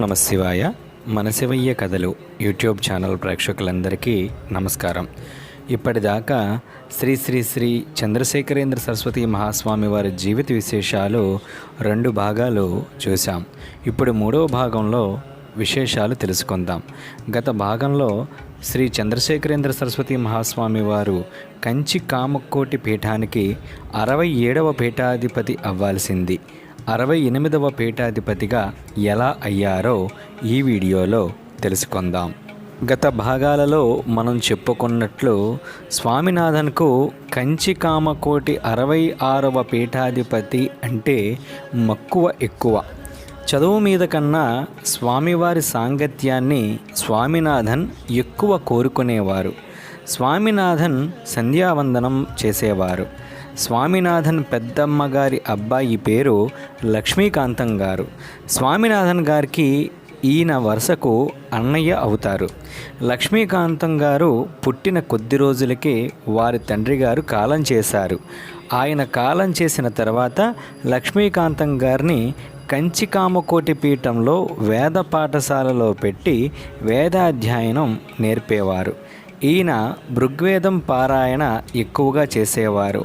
నమ శివాయ. కథలు యూట్యూబ్ ఛానల్ ప్రేక్షకులందరికీ నమస్కారం. ఇప్పటిదాకా శ్రీ శ్రీ శ్రీ చంద్రశేఖరేంద్ర సరస్వతి మహాస్వామి వారి జీవిత విశేషాలు రెండు భాగాలు చూశాం. ఇప్పుడు మూడవ భాగంలో విశేషాలు తెలుసుకుందాం. గత భాగంలో శ్రీ చంద్రశేఖరేంద్ర సరస్వతి మహాస్వామి వారు కంచి కామకోటి పీఠానికి అరవై ఏడవ పీఠాధిపతి అవ్వాల్సింది. అరవై ఎనిమిదవ పీఠాధిపతిగా ఎలా అయ్యారో ఈ వీడియోలో తెలుసుకుందాం. గత భాగాలలో మనం చెప్పుకున్నట్లు స్వామినాథన్కు కంచి కామకోటి అరవై ఆరవ పీఠాధిపతి అంటే మక్కువ ఎక్కువ. చదువు మీద కన్నా స్వామివారి సాంగత్యాన్ని స్వామినాథన్ ఎక్కువ కోరుకునేవారు. స్వామినాథన్ సంధ్యావందనం చేసేవారు. స్వామినాథన్ పెద్దమ్మ గారి అబ్బాయి పేరు లక్ష్మీకాంతం గారు. స్వామినాథన్ గారికి ఈయన వరుసకు అన్నయ్య అవుతారు. లక్ష్మీకాంతం గారు పుట్టిన కొద్ది రోజులకే వారి తండ్రి గారు కాలం చేశారు. ఆయన కాలం చేసిన తర్వాత లక్ష్మీకాంతం గారిని కంచికామకోటి పీఠంలో వేద పాఠశాలలో పెట్టి వేదాధ్యయనం నేర్పేవారు. ఈయన భృగ్వేదం పారాయణ ఎక్కువగా చేసేవారు.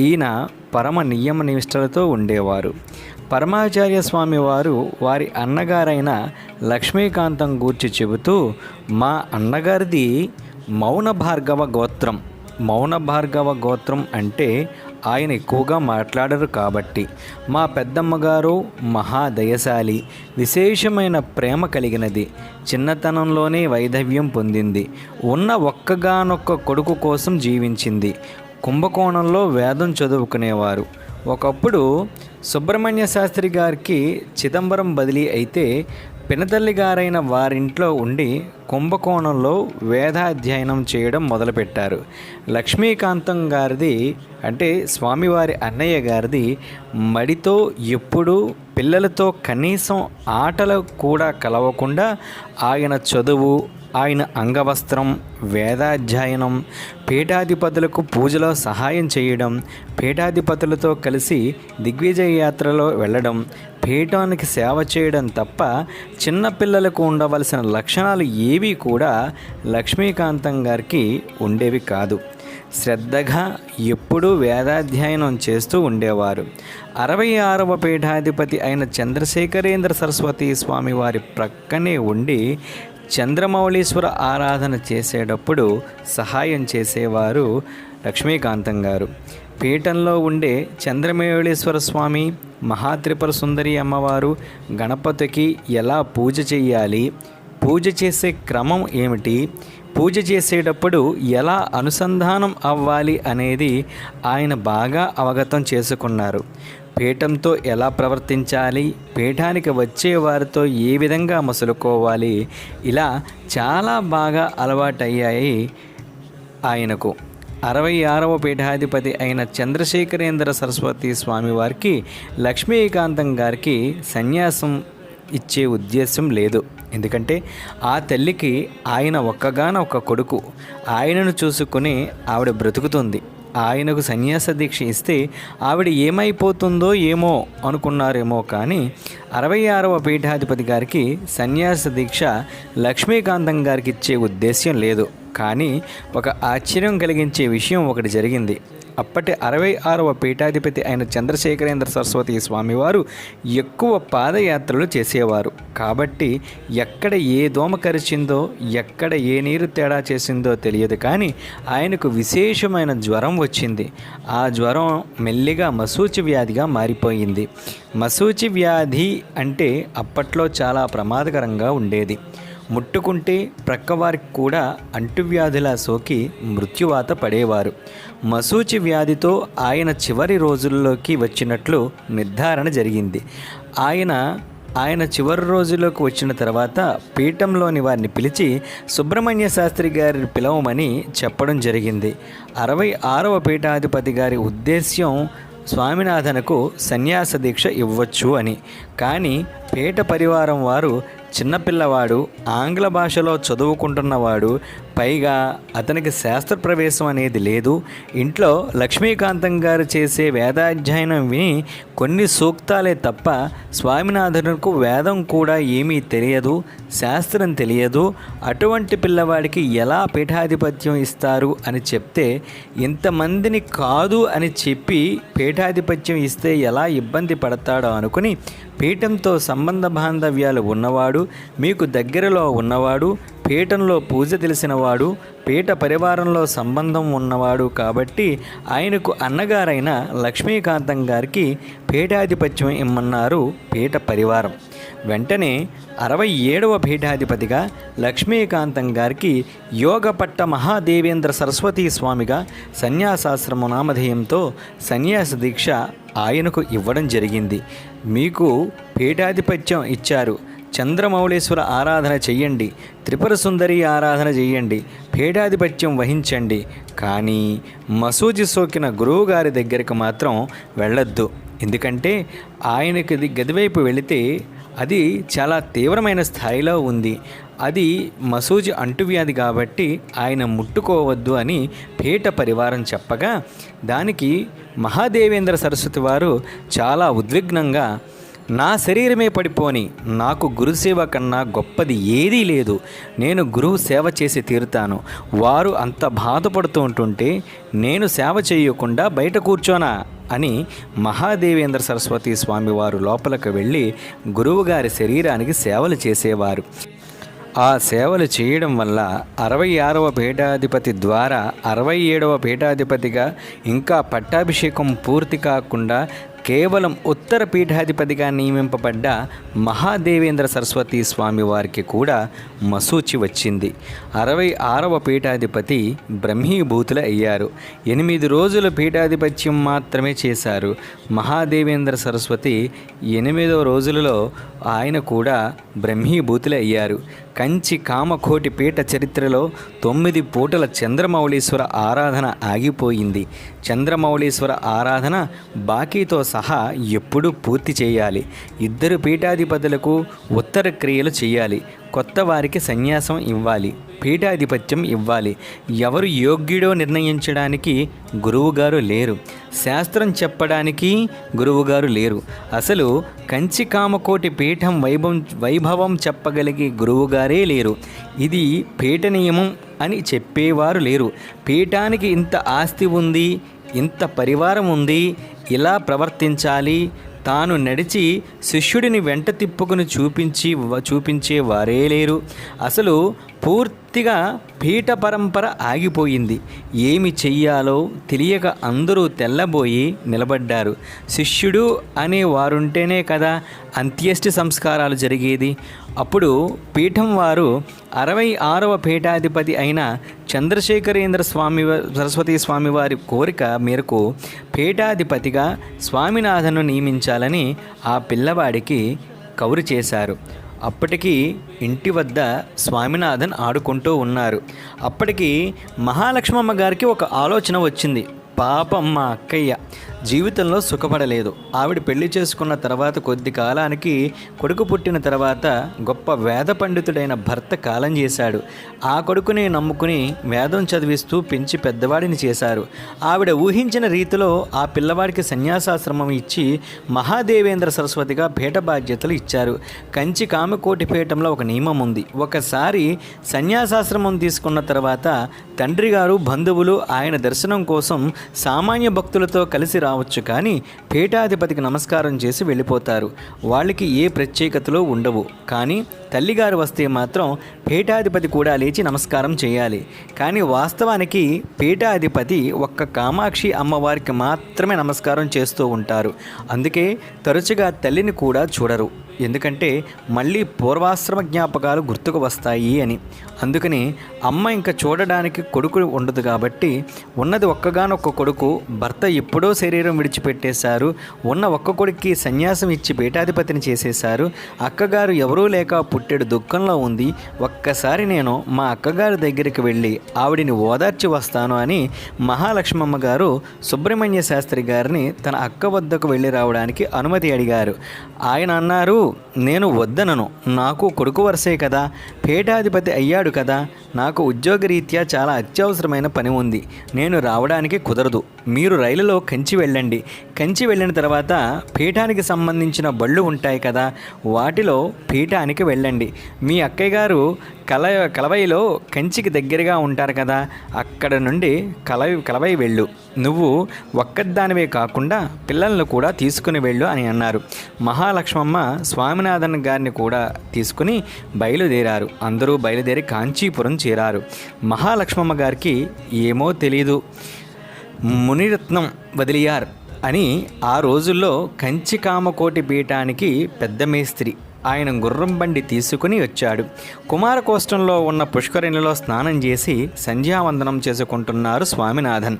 ఈయన పరమ నియమ నిష్టలతో ఉండేవారు. పరమాచార్య స్వామి వారు వారి అన్నగారైన లక్ష్మీకాంతం గూర్చి చెబుతూ మా అన్నగారిది మౌన భార్గవ గోత్రం. మౌన భార్గవ గోత్రం అంటే ఆయన ఎక్కువగా మాట్లాడరు కాబట్టి. మా పెద్దమ్మగారు మహాదయశాలి. విశేషమైన ప్రేమ కలిగినది. చిన్నతనంలోనే వైధవ్యం పొందింది. ఉన్న ఒక్కగానొక్క కొడుకు కోసం జీవించింది. కుంభకోణంలో వేదం చదువుకునేవారు. ఒకప్పుడు సుబ్రహ్మణ్య శాస్త్రి గారికి చిదంబరం బదిలీ అయితే పినతల్లి గారైన వారింట్లో ఉండి కుంభకోణంలో వేదాధ్యయనం చేయడం మొదలుపెట్టారు. లక్ష్మీకాంతం గారిది అంటే స్వామివారి అన్నయ్య గారిది మడితో ఎప్పుడూ పిల్లలతో కనీసం ఆటలు కూడా కలవకుండా ఆయన చదువు ఆయన అంగవస్త్రం వేదాధ్యయనం పీఠాధిపతులకు పూజలో సహాయం చేయడం పీఠాధిపతులతో కలిసి దిగ్విజయ యాత్రలో వెళ్ళడం పీఠానికి సేవ చేయడం తప్ప చిన్నపిల్లలకు ఉండవలసిన లక్షణాలు ఏవీ కూడా లక్ష్మీకాంతం గారికి ఉండేవి కాదు. శ్రద్ధగా ఎప్పుడూ వేదాధ్యయనం చేస్తూ ఉండేవారు. అరవై ఆరవ పీఠాధిపతి అయిన చంద్రశేఖరేంద్ర సరస్వతి స్వామి వారి ప్రక్కనే ఉండి చంద్రమౌళీశ్వర ఆరాధన చేసేటప్పుడు సహాయం చేసేవారు లక్ష్మీకాంతం గారు. పీఠంలో ఉండే చంద్రమౌళీశ్వర స్వామి మహాత్రిపుర సుందరి అమ్మవారు గణపతికి ఎలా పూజ చేయాలి పూజ చేసే క్రమం ఏమిటి పూజ చేసేటప్పుడు ఎలా అనుసంధానం అవ్వాలి అనేది ఆయన బాగా అవగతం చేసుకున్నారు. పీఠంతో ఎలా ప్రవర్తించాలి పీఠానికి వచ్చే వారితో ఏ విధంగా మసులుకోవాలి ఇలా చాలా బాగా అలవాటయ్యాయి ఆయనకు. అరవై ఆరవ పీఠాధిపతి అయిన చంద్రశేఖరేంద్ర సరస్వతి స్వామి వారికి లక్ష్మీకాంతం గారికి సన్యాసం ఇచ్చే ఉద్దేశం లేదు. ఎందుకంటే ఆ తల్లికి ఆయన ఒక్కగాన ఒక కొడుకు. ఆయనను చూసుకుని ఆవిడ బ్రతుకుతుంది. ఆయనకు సన్యాస దీక్ష ఇస్తే ఆవిడ ఏమైపోతుందో ఏమో అనుకున్నారేమో కానీ అరవై ఆరవ పీఠాధిపతి గారికి సన్యాస దీక్ష లక్ష్మీకాంతం గారికి ఇచ్చే ఉద్దేశ్యం లేదు. కానీ ఒక ఆశ్చర్యం కలిగించే విషయం ఒకటి జరిగింది. అప్పటి అరవై ఆరవ పీఠాధిపతి అయిన చంద్రశేఖరేంద్ర సరస్వతి స్వామివారు ఎక్కువ పాదయాత్రలు చేసేవారు. కాబట్టి ఎక్కడ ఏ దోమ కరిచిందో ఎక్కడ ఏ నీరు తేడా చేసిందో తెలియదు కానీ ఆయనకు విశేషమైన జ్వరం వచ్చింది. ఆ జ్వరం మెల్లిగా మసూచి వ్యాధిగా మారిపోయింది. మసూచి వ్యాధి అంటే అప్పట్లో చాలా ప్రమాదకరంగా ఉండేది. ముట్టుకుంటే ప్రక్కవారికి కూడా అంటువ్యాధులా సోకి మృత్యువాత పడేవారు. మసూచి వ్యాధితో ఆయన చివరి రోజుల్లోకి వచ్చినట్లు నిర్ధారణ జరిగింది. ఆయన ఆయన చివరి రోజుల్లోకి వచ్చిన తర్వాత పీఠంలోని వారిని పిలిచి సుబ్రహ్మణ్య శాస్త్రి గారిని పిలవమని చెప్పడం జరిగింది. అరవై ఆరవ పీఠాధిపతి గారి ఉద్దేశ్యం స్వామినాథనకు సన్యాస దీక్ష ఇవ్వచ్చు అని. కానీ పేట పరివారం వారు చిన్నపిల్లవాడు ఆంగ్ల భాషలో చదువుకుంటున్నవాడు పైగా అతనికి శాస్త్ర ప్రవేశం అనేది లేదు. ఇంట్లో లక్ష్మీకాంతం గారు చేసే వేదాధ్యయనం విని కొన్ని సూక్తాలే తప్ప స్వామినాథనుకు వేదం కూడా ఏమీ తెలియదు శాస్త్రం తెలియదు. అటువంటి పిల్లవాడికి ఎలా పీఠాధిపత్యం ఇస్తారు అని చెప్తే ఇంతమందిని కాదు అని చెప్పి పీఠాధిపత్యం ఇస్తే ఎలా ఇబ్బంది పడతాడో అనుకుని పీఠంతో సంబంధ బాంధవ్యాలు ఉన్నవాడు మీకు దగ్గరలో ఉన్నవాడు పీఠంలో పూజ తెలిసినవాడు పీఠ పరివారంలో సంబంధం ఉన్నవాడు కాబట్టి ఆయనకు అన్నగారైన లక్ష్మీకాంతం గారికి పీఠాధిపత్యం ఇమ్మన్నారు పీఠ పరివారం. వెంటనే అరవై ఏడవ పీఠాధిపతిగా లక్ష్మీకాంతం గారికి యోగపట్ట మహాదేవేంద్ర సరస్వతీ స్వామిగా సన్యాసాశ్రమ నామధేయంతో సన్యాస దీక్ష ఆయనకు ఇవ్వడం జరిగింది. మీకు పీఠాధిపత్యం ఇచ్చారు. చంద్రమౌళేశ్వర ఆరాధన చెయ్యండి. త్రిపుర సుందరి ఆరాధన చెయ్యండి. పీఠాధిపత్యం వహించండి. కానీ మసూజి సోకిన గురువుగారి దగ్గరికి మాత్రం వెళ్ళొద్దు. ఎందుకంటే ఆయనకి గదివైపు వెళితే అది చాలా తీవ్రమైన స్థాయిలో ఉంది. అది మసూజి అంటువ్యాధి కాబట్టి ఆయన ముట్టుకోవద్దు అని పీఠ పరివారం చెప్పగా దానికి మహాదేవేంద్ర సరస్వతి వారు చాలా ఉద్విగ్నంగా నా శరీరమే పడిపోని నాకు గురుసేవ కన్నా గొప్పది ఏదీ లేదు. నేను గురువు సేవ చేసి తీరుతాను. వారు అంత బాధపడుతూ ఉంటుంటే నేను సేవ చేయకుండా బయట కూర్చోనా అని మహాదేవేంద్ర సరస్వతి స్వామి వారు లోపలికి వెళ్ళి గురువుగారి శరీరానికి సేవలు చేసేవారు. ఆ సేవలు చేయడం వల్ల అరవై ఆరవ పీఠాధిపతి ద్వారా అరవై ఏడవ పీఠాధిపతిగా ఇంకా పట్టాభిషేకం పూర్తి కాకుండా కేవలం ఉత్తర పీఠాధిపతిగా నియమింపబడ్డ మహాదేవేంద్ర సరస్వతి స్వామి వారికి కూడా మసూచి వచ్చింది. అరవై ఆరవ పీఠాధిపతి బ్రహ్మీభూతులు అయ్యారు. ఎనిమిది రోజుల పీఠాధిపత్యం మాత్రమే చేశారు. మహాదేవేంద్ర సరస్వతి ఎనిమిదవ రోజులలో ఆయన కూడా బ్రహ్మీభూతులు అయ్యారు. కంచి కామకోటి పీఠ చరిత్రలో తొమ్మిది పూటల చంద్రమౌళీశ్వర ఆరాధన ఆగిపోయింది. చంద్రమౌళీశ్వర ఆరాధన బాకీతో సహా ఎప్పుడూ పూర్తి చేయాలి. ఇద్దరు పీఠాధిపతులకు ఉత్తర క్రియలు చేయాలి. కొత్త వారికి సన్యాసం ఇవ్వాలి. పీఠాధిపత్యం ఇవ్వాలి. ఎవరు యోగ్యుడో నిర్ణయించడానికి గురువుగారు లేరు. శాస్త్రం చెప్పడానికి గురువుగారు లేరు. అసలు కంచి కామకోటి పీఠం వైభవం వైభవం చెప్పగలిగే గురువుగారే లేరు. ఇది పీఠ నియమం అని చెప్పేవారు లేరు. పీఠానికి ఇంత ఆస్తి ఉంది ఇంత పరివారం ఉంది ఇలా ప్రవర్తించాలి. తాను నడిచి శిష్యుడిని వెంట తిప్పుకుని చూపించి చూపించే వారే లేరు. అసలు పూర్తిగా పీఠ పరంపర ఆగిపోయింది. ఏమి చెయ్యాలో తెలియక అందరూ తెల్లబోయి నిలబడ్డారు. శిష్యుడు అనే వారుంటేనే కదా అంత్యేష్టి సంస్కారాలు జరిగేది. అప్పుడు పీఠం వారు అరవై ఆరవ పీఠాధిపతి అయిన చంద్రశేఖరేంద్ర స్వామి సరస్వతి స్వామి వారి కోరిక మేరకు పీఠాధిపతిగా స్వామినాథన్ను నియమించాలని ఆ పిల్లవాడికి కౌరు చేశారు. అప్పటికి ఇంటి వద్ద స్వామినాథన్ ఆడుకుంటూ ఉన్నారు. అప్పటికి మహాలక్ష్మమ్మ గారికి ఒక ఆలోచన వచ్చింది. పాపం మా అక్కయ్య. జీవితంలో సుఖపడలేదు. ఆవిడ పెళ్ళి చేసుకున్న తర్వాత కొద్ది కాలానికి కొడుకు పుట్టిన తర్వాత గొప్ప వేద పండితుడైన భర్త కాలం చేశాడు. ఆ కొడుకుని నమ్ముకుని వేదం చదివిస్తూ పెంచి పెద్దవాడిని చేశారు. ఆవిడ ఊహించిన రీతిలో ఆ పిల్లవాడికి సన్యాసాశ్రమం ఇచ్చి మహాదేవేంద్ర సరస్వతిగా పీఠ బాధ్యతలు ఇచ్చారు. కంచి కామకోటి పీఠంలో ఒక నియమం ఉంది. ఒకసారి సన్యాసాశ్రమం తీసుకున్న తర్వాత తండ్రి గారు బంధువులు ఆయన దర్శనం కోసం సామాన్య భక్తులతో కలిసి రావచ్చు కానీ పీఠాధిపతికి నమస్కారం చేసి వెళ్ళిపోతారు. వాళ్ళకి ఏ ప్రత్యేకతలు ఉండవు. కానీ తల్లిగారు వస్తే మాత్రం పీఠాధిపతి కూడా లేచి నమస్కారం చేయాలి. కానీ వాస్తవానికి పీఠాధిపతి ఒక్క కామాక్షి అమ్మవారికి మాత్రమే నమస్కారం చేస్తూ ఉంటారు. అందుకే తరచుగా తల్లిని కూడా చూడరు. ఎందుకంటే మళ్ళీ పూర్వాశ్రమ జ్ఞాపకాలు గుర్తుకు వస్తాయి అని. అందుకని అమ్మ ఇంకా చూడడానికి కొడుకు ఉండదు కాబట్టి ఉన్నది ఒక్కగానొక్క కొడుకు భర్త ఎప్పుడో శరీరం విడిచిపెట్టేశారు. ఉన్న ఒక్క కొడుక్కి సన్యాసం ఇచ్చి పీఠాధిపతిని చేసేశారు. అక్కగారు ఎవరూ లేక పుట్టెడు దుఃఖంలో ఉంది. ఒక్కసారి నేను మా అక్కగారి దగ్గరికి వెళ్ళి ఆవిడిని ఓదార్చి వస్తాను అని మహాలక్ష్మమ్మ గారు సుబ్రహ్మణ్య శాస్త్రి గారిని తన అక్క వద్దకు వెళ్ళి రావడానికి అనుమతి అడిగారు. ఆయన అన్నారు నేను వద్దనను. నాకు కొడుకు వరసే కదా. పీఠాధిపతి అయ్యాడు కదా. నాకు ఉద్యోగరీత్యా చాలా అత్యవసరమైన పని ఉంది. నేను రావడానికి కుదరదు. మీరు రైలులో కంచి వెళ్ళండి. కంచి వెళ్ళిన తర్వాత పీఠానికి సంబంధించిన బళ్ళు ఉంటాయి కదా. వాటిలో పీఠానికి వెళ్ళండి. మీ అక్కయ్య గారు కల కలవైలో కంచికి దగ్గరగా ఉంటారు కదా. అక్కడ నుండి కలవ కలవై వెళ్ళు. నువ్వు ఒక్కదానివే కాకుండా పిల్లలను కూడా తీసుకుని వెళ్ళు అని అన్నారు. మహా మహాలక్ష్మమ్మ స్వామినాథన్ గారిని కూడా తీసుకుని బయలుదేరారు. అందరూ బయలుదేరి కాంచీపురం చేరారు. మహాలక్ష్మమ్మ గారికి ఏమో తెలీదు. మునిరత్నం వదిలియార్ అని ఆ రోజుల్లో కంచి కామకోటి పీఠానికి పెద్ద మేస్త్రి ఆయన గుర్రం బండి తీసుకుని వచ్చాడు. కుమారకోష్టంలో ఉన్న పుష్కరిణిలో స్నానం చేసి సంధ్యావందనం చేసుకుంటున్నారు స్వామినాథన్.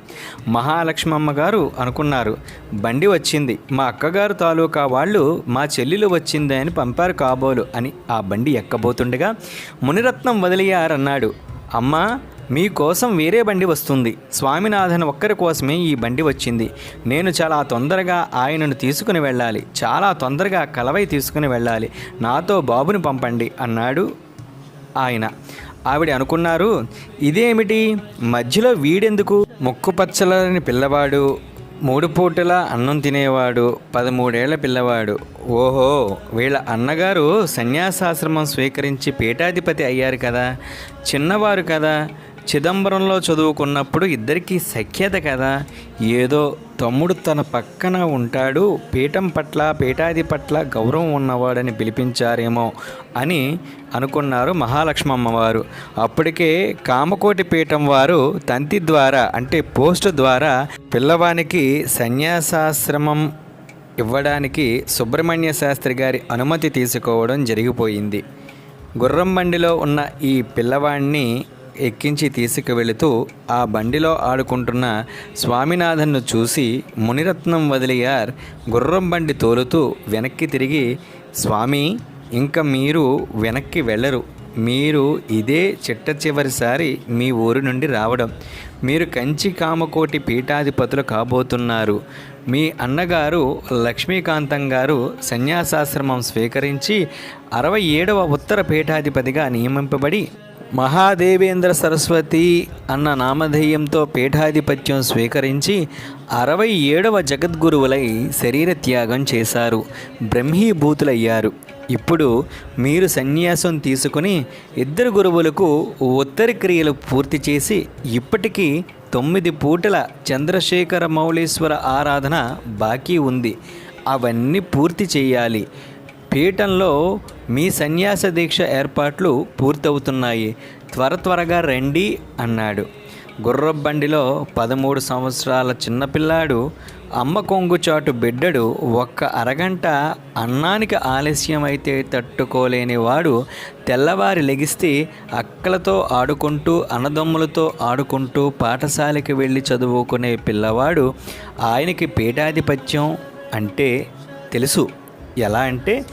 మహాలక్ష్మమ్మ గారు అనుకున్నారు బండి వచ్చింది. మా అక్కగారు తాలూకా వాళ్ళు మా చెల్లెలు వచ్చింది అని పంపారు కాబోలు అని ఆ బండి ఎక్కబోతుండగా మునిరత్నం వదిలియారన్నాడు. అమ్మా మీకోసం వేరే బండి వస్తుంది. స్వామినాథన్ ఒక్కరి కోసమే ఈ బండి వచ్చింది. నేను చాలా తొందరగా ఆయనను తీసుకుని వెళ్ళాలి. చాలా తొందరగా కలవై తీసుకుని వెళ్ళాలి. నాతో బాబుని పంపండి అన్నాడు ఆయన. ఆవిడ అనుకున్నారు ఇదేమిటి? మధ్యలో వీడెందుకు? ముక్కుపచ్చలని పిల్లవాడు మూడు పూటల అన్నం తినేవాడు పదమూడేళ్ళ పిల్లవాడు. ఓహో! వీళ్ళ అన్నగారు సన్యాసాశ్రమం స్వీకరించి పీఠాధిపతి అయ్యారు కదా. చిన్నవారు కదా. చిదంబరంలో చదువుకున్నప్పుడు ఇద్దరికీ సఖ్యత కదా. ఏదో తమ్ముడు తన పక్కన ఉంటాడు పీఠం పట్ల పీఠాది పట్ల గౌరవం ఉన్నవాడని పిలిపించారేమో అని అనుకున్నారు మహాలక్ష్మమ్మ వారు అప్పటికే కామకోటి పీఠం వారు తంతి ద్వారా అంటే పోస్ట్ ద్వారా పిల్లవానికి సన్యాసాశ్రమం ఇవ్వడానికి సుబ్రహ్మణ్య శాస్త్రి గారి అనుమతి తీసుకోవడం జరిగిపోయింది. గుర్రం బండిలో ఉన్న ఈ పిల్లవాడిని ఎక్కించి తీసుకువెళుతూ ఆ బండిలో ఆడుకుంటున్న స్వామినాథన్ను చూసి మునిరత్నం వదిలియార్ గుర్రం బండి తోలుతూ వెనక్కి తిరిగి స్వామి ఇంకా మీరు వెనక్కి వెళ్ళరు. మీరు ఇదే చిట్ట చివరిసారి మీ ఊరు నుండి రావడం. మీరు కంచి కామకోటి పీఠాధిపతులు కాబోతున్నారు. మీ అన్నగారు లక్ష్మీకాంతం గారు సన్యాసాశ్రమం స్వీకరించి అరవై ఏడవ ఉత్తర పీఠాధిపతిగా నియమింపబడి మహాదేవేంద్ర సరస్వతి అన్న నామధేయంతో పీఠాధిపత్యం స్వీకరించి అరవై ఏడవ జగద్గురువులై శరీర త్యాగం చేశారు. బ్రహ్మీభూతులయ్యారు. ఇప్పుడు మీరు సన్యాసం తీసుకుని ఇద్దరు గురువులకు ఉత్తర క్రియలు పూర్తి చేసి ఇప్పటికీ తొమ్మిది పూటల చంద్రశేఖర మౌళీశ్వర ఆరాధన బాకీ ఉంది. అవన్నీ పూర్తి చేయాలి. పీఠంలో మీ సన్యాస దీక్ష ఏర్పాట్లు పూర్తవుతున్నాయి. త్వర త్వరగా రండి అన్నాడు. గుర్రబండిలో పదమూడు సంవత్సరాల చిన్నపిల్లాడు అమ్మ కొంగుచాటు బిడ్డడు ఒక్క అరగంట అన్నానికి ఆలస్యం అయితే తట్టుకోలేని వాడు తెల్లవారి లెగిస్తే అక్కలతో ఆడుకుంటూ అన్నదమ్ములతో ఆడుకుంటూ పాఠశాలకి వెళ్ళి చదువుకునే పిల్లవాడు ఆయనకి పీఠాధిపత్యం అంటే తెలుసు. ఎలా అంటే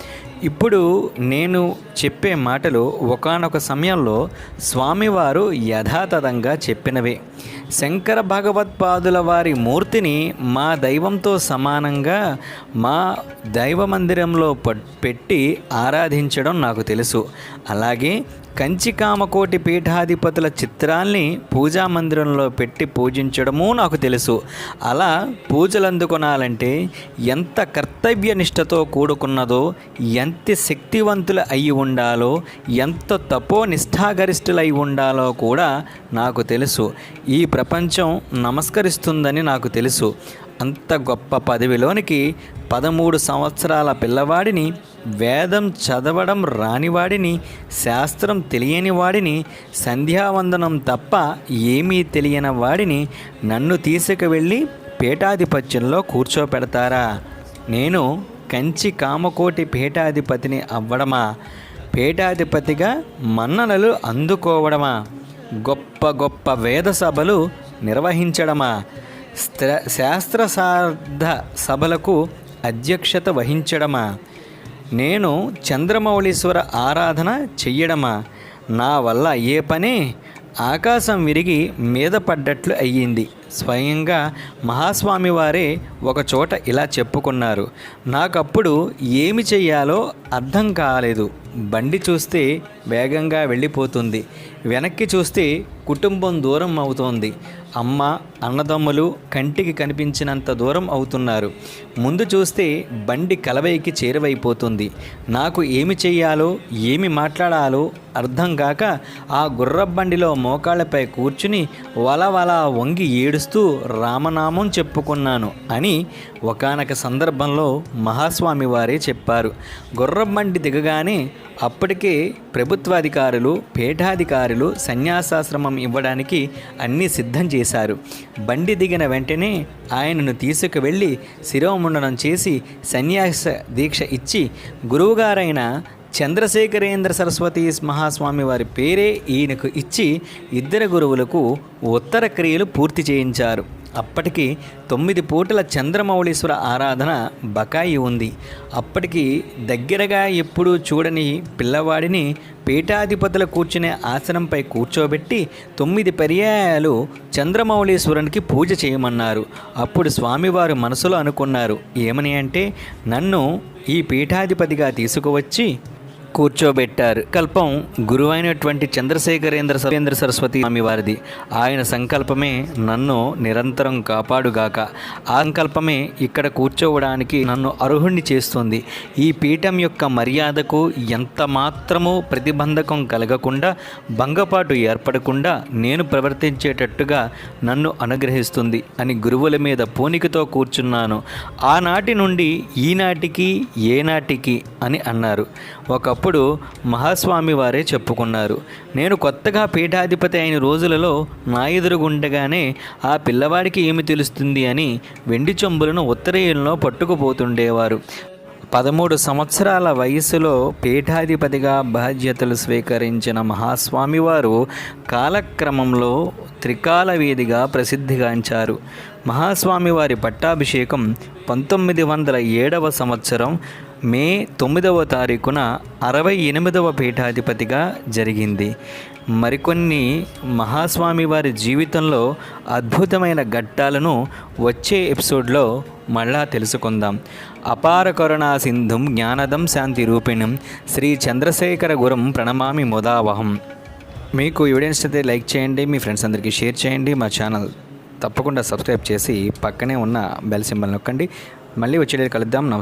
ఇప్పుడు నేను చెప్పే మాటలు ఒకానొక సమయంలో స్వామివారు యథాతథంగా చెప్పినవే. శంకర భగవత్పాదుల వారి మూర్తిని మా దైవంతో సమానంగా మా దైవ మందిరంలో ప- పెట్టి ఆరాధించడం నాకు తెలుసు. అలాగే కంచికామకోటి పీఠాధిపతుల చిత్రాల్ని పూజా మందిరంలో పెట్టి పూజించడము నాకు తెలుసు. అలా పూజలు అందుకొనాలంటే ఎంత కర్తవ్య నిష్టతో కూడుకున్నదో ఎంత శక్తివంతులు అయి ఉండాలో ఎంత తపో నిష్ఠాగరిష్ఠులై ఉండాలో కూడా నాకు తెలుసు. ఈ ప్రపంచం నమస్కరిస్తుందని నాకు తెలుసు. అంత గొప్ప పదవిలోనికి పదమూడు సంవత్సరాల పిల్లవాడిని వేదం చదవడం రానివాడిని శాస్త్రం తెలియని వాడిని సంధ్యావందనం తప్ప ఏమీ తెలియని వాడిని నన్ను తీసుకువెళ్ళి పీఠాధిపత్యంలో కూర్చోపెడతారా? నేను కంచి కామకోటి పీఠాధిపతిని అవ్వడమా? పీఠాధిపతిగా మన్ననలు అందుకోవడమా? గొప్ప గొప్ప వేద సభలు నిర్వహించడమా? స్త్ర శాస్త్రసార్థ సభలకు అధ్యక్షత వహించడమా? నేను చంద్రమౌళీశ్వర ఆరాధన చెయ్యడమా? నా వల్ల ఏ పని? ఆకాశం విరిగి మీద పడ్డట్లు అయ్యింది. స్వయంగా మహాస్వామి వారే ఒకచోట ఇలా చెప్పుకున్నారు నాకప్పుడు ఏమి చెయ్యాలో అర్థం కాలేదు. బండి చూస్తే వేగంగా వెళ్ళిపోతుంది. వెనక్కి చూస్తే కుటుంబం దూరం అవుతోంది. అమ్మ అన్నదమ్ములు కంటికి కనిపించినంత దూరం అవుతున్నారు. ముందు చూస్తే బండి కలవైకి చేరువైపోతుంది. నాకు ఏమి చెయ్యాలో ఏమి మాట్లాడాలో అర్థం కాక ఆ గుర్రబండిలో మోకాళ్ళపై కూర్చుని వలవల వంగి ఏడుస్తూ రామనామం చెప్పుకున్నాను అని ఒకానొక సందర్భంలో మహాస్వామి వారే చెప్పారు. గుర్రబండి దిగగానే అప్పటికే ప్రభుత్వాధికారులు పీఠాధికారులు సన్యాసాశ్రమం ఇవ్వడానికి అన్నీ సిద్ధం చేశారు. బండి దిగిన వెంటనే ఆయనను తీసుకువెళ్ళి శిరోముండనం చేసి సన్యాస దీక్ష ఇచ్చి గురువుగారైన చంద్రశేఖరేంద్ర సరస్వతి మహాస్వామి వారి పేరే ఈయనకు ఇచ్చి ఇద్దరు గురువులకు ఉత్తర క్రియలు పూర్తి చేయించారు. అప్పటికి తొమ్మిది పూటల చంద్రమౌళీశ్వర ఆరాధన బకాయి ఉంది. అప్పటికి దగ్గరగా ఎప్పుడూ చూడని పిల్లవాడిని పీఠాధిపతులు కూర్చునే ఆసనంపై కూర్చోబెట్టి తొమ్మిది పర్యాయాలు చంద్రమౌళీశ్వరునికి పూజ చేయమన్నారు. అప్పుడు స్వామివారు మనసులో అనుకున్నారు ఏమని అంటే నన్ను ఈ పీఠాధిపతిగా తీసుకువచ్చి కూర్చోబెట్టారు. కల్పం గురువైనటువంటి చంద్రశేఖరేంద్ర సర్వేంద్ర సరస్వతి స్వామి వారిది. ఆయన సంకల్పమే నన్ను నిరంతరం కాపాడుగాక. ఆ సంకల్పమే ఇక్కడ కూర్చోవడానికి నన్ను అర్హుణ్ణి చేస్తుంది. ఈ పీఠం యొక్క మర్యాదకు ఎంత మాత్రమూ ప్రతిబంధకం కలగకుండా భంగపాటు ఏర్పడకుండా నేను ప్రవర్తించేటట్టుగా నన్ను అనుగ్రహిస్తుంది అని గురువుల మీద పూనికతో కూర్చున్నాను. ఆనాటి నుండి ఈనాటికి ఏనాటికి అని అన్నారు. ఒక అప్పుడు మహాస్వామి వారే చెప్పుకున్నారు. నేను కొత్తగా పీఠాధిపతి అయిన రోజులలో నా ఎదురుగుండగానే ఆ పిల్లవాడికి ఏమి తెలుస్తుంది అని వెండి చెంబులను ఉత్తరేయంలో పట్టుకుపోతుండేవారు. పదమూడు సంవత్సరాల వయసులో పీఠాధిపతిగా బాధ్యతలు స్వీకరించిన మహాస్వామివారు కాలక్రమంలో త్రికాల వీధిగా ప్రసిద్ధిగాంచారు. మహాస్వామి వారి పట్టాభిషేకం పంతొమ్మిది వందల ఏడవ సంవత్సరం మే తొమ్మిదవ తారీఖున అరవై ఎనిమిదవ పీఠాధిపతిగా జరిగింది. మరికొన్ని మహాస్వామి వారి జీవితంలో అద్భుతమైన ఘట్టాలను వచ్చే ఎపిసోడ్లో మళ్ళా తెలుసుకుందాం. అపార కరుణా సింధుం జ్ఞానదం శాంతి రూపిణం శ్రీ చంద్రశేఖర గురం ప్రణమామి ముదావహం. మీకు ఎవిడెన్స్ అయితే లైక్ చేయండి మీ ఫ్రెండ్స్ అందరికీ షేర్ చేయండి మా ఛానల్ తప్పకుండా సబ్స్క్రైబ్ చేసి పక్కనే ఉన్న బెల్ సింబల్ నొక్కండి. మళ్ళీ వచ్చేది కలుద్దాం. నమస్తే